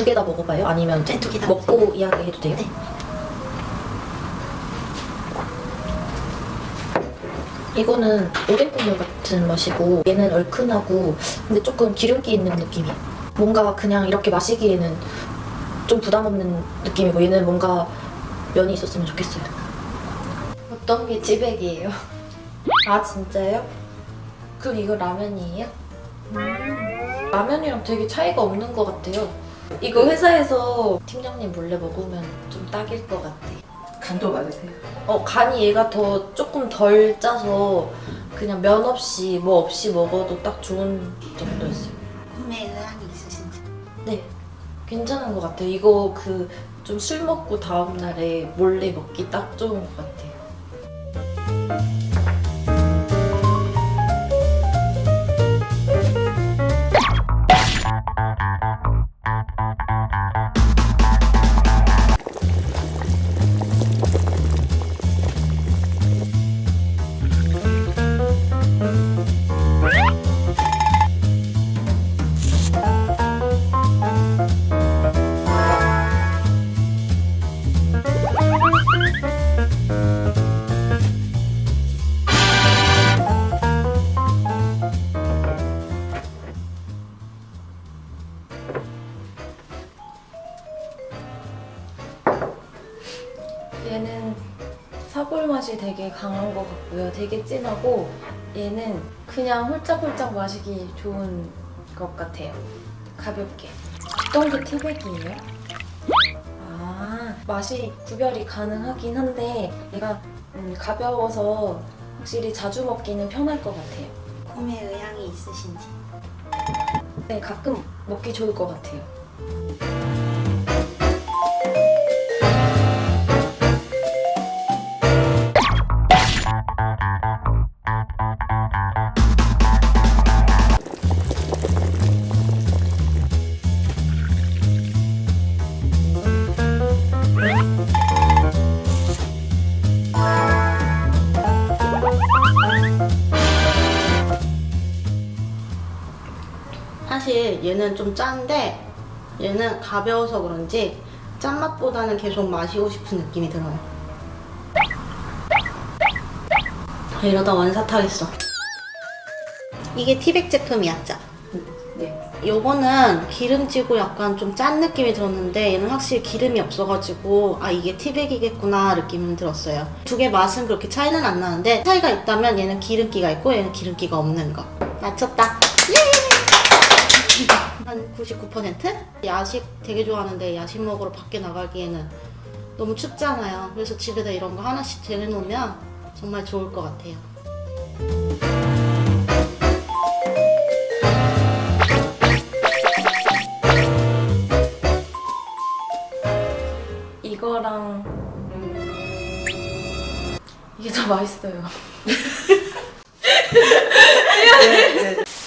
두 개 다 먹어봐요? 아니면 네, 두개다 먹고 이야기해도 돼요? 네. 이거는 오뎅 국물 같은 맛이고 얘는 얼큰하고 근데 조금 기름기 있는 느낌이야. 뭔가 그냥 이렇게 마시기에는 좀 부담 없는 느낌이고 얘는 뭔가 면이 있었으면 좋겠어요. 어떤 게 지백이에요? 아 진짜요? 그럼 이거 라면이에요? 라면이랑 되게 차이가 없는 것 같아요. 이거 회사에서 팀장님 몰래 먹으면 좀 딱일 것 같아. 간도 맞으세요? 어 간이 얘가 더 조금 덜 짜서 그냥 면 없이 뭐 없이 먹어도 딱 좋은 정도였어요. 구매 의향이 있으신지. 네, 괜찮은 것 같아요. 이거 그 좀 술 먹고 다음 날에 몰래 먹기 딱 좋은 것 같아요. 얘는 사골 맛이 되게 강한 것 같고요. 되게 진하고 얘는 그냥 홀짝홀짝 마시기 좋은 것 같아요. 가볍게. 어떤 게 티백이에요? 아 맛이 구별이 가능하긴 한데 얘가 음, 가벼워서 확실히 자주 먹기는 편할 것 같아요. 구매 의향이 있으신지. 네 가끔 먹기 좋을 것 같아요. 사실 얘는 좀 짠데 얘는 가벼워서 그런지 짠맛보다는 계속 마시고 싶은 느낌이 들어요. 아, 이러다 원샷하겠어. 이게 티백 제품이었죠? 네. 요거는 기름지고 약간 좀 짠 느낌이 들었는데 얘는 확실히 기름이 없어가지고 아 이게 티백이겠구나 느낌은 들었어요. 두 개 맛은 그렇게 차이는 안 나는데 차이가 있다면 얘는 기름기가 있고 얘는 기름기가 없는 거. 맞췄다. 예! 한 99%? 야식 되게 좋아하는데 야식 먹으러 밖에 나가기에는 너무 춥잖아요. 그래서 집에다 이런 거 하나씩 쟁여놓으면 정말 좋을 것 같아요. 이거랑 이게 더 맛있어요.